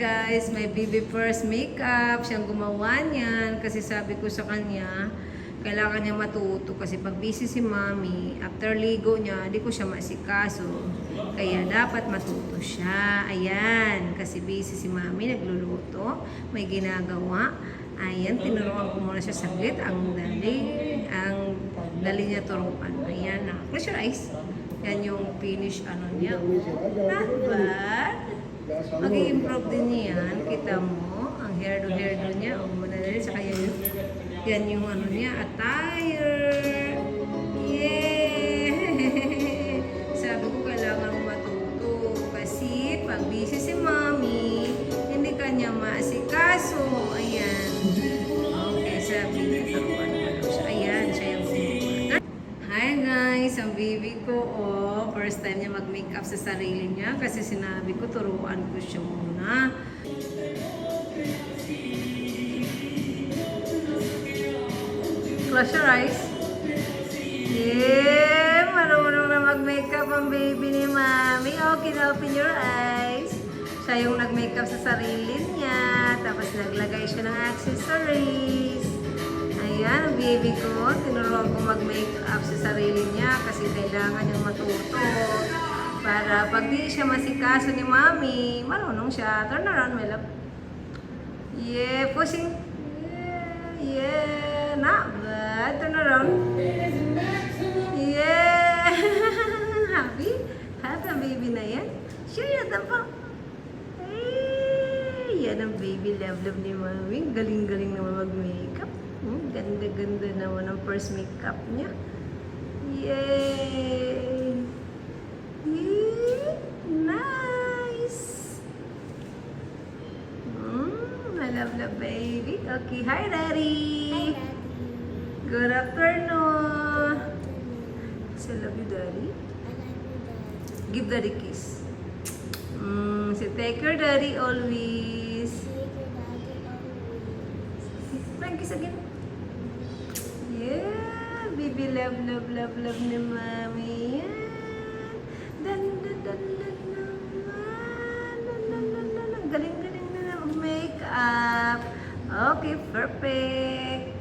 guys, may BB First makeup. Siyang gumawa niyan kasi sabi ko sa kanya, kailangan niya matuto kasi pag busy si mami, after ligo niya, di ko siya masikaso. Kaya dapat matuto siya. Ayan, kasi busy si mami, nagluluto, may ginagawa. Ayan, tinuruan ko muna siya saglit. Ang dali, ang dali niya turuan. Ayan na. Close your eyes. Yan yung finish ano niya. Not bad. Mag-i-improve din niya yan. Kita mo, ang hairdo-hairdo niya. O, manadali sa kaya yun. Yan yung ano niya, attire. Yeah! Sabi ko, kailangan matuto. Kasi, pag busy si mommy, hindi kanya maasikaso. Ayan. Okay, sabi niya, taruan baby ko, oh, first time niya mag-makeup sa sarili niya kasi sinabi ko, turuan ko siya muna. Close your eyes. Yeah! Marunong na mag-makeup ang baby ni Mami. Okay, now open your eyes. Siya yung nag-makeup sa sarili niya. Tapos naglagay siya ng accessories. Baby ko. Tinuruan ko mag-makeup sa sarili niya kasi kailangan niyang matuto. Para pag di siya masikaso ni Mami, marunong siya. Turn around, my love. Yeah, pushing. Yeah, yeah. Not bad. Turn around. Yeah! Happy? Happy ang baby na yan? Sure yan pa. Ay, yan ang baby love-love ni Mami. Galing-galing naman mag-makeup. Hmm, ganda-ganda naman ang first makeup niya. Yay! Yay! Nice! Mm, I love the baby. Okay, hi, Daddy. Good afternoon. Say love you, Daddy. Give Daddy kiss. Mm, say take your Daddy always. Kain ka. Yeah, baby love, love, love, love ni mami. Yeah. Dan, dan, dan, dan, naman. Dan, dan, dan, dan, Galing, galing na ng makeup. Okay, perfect.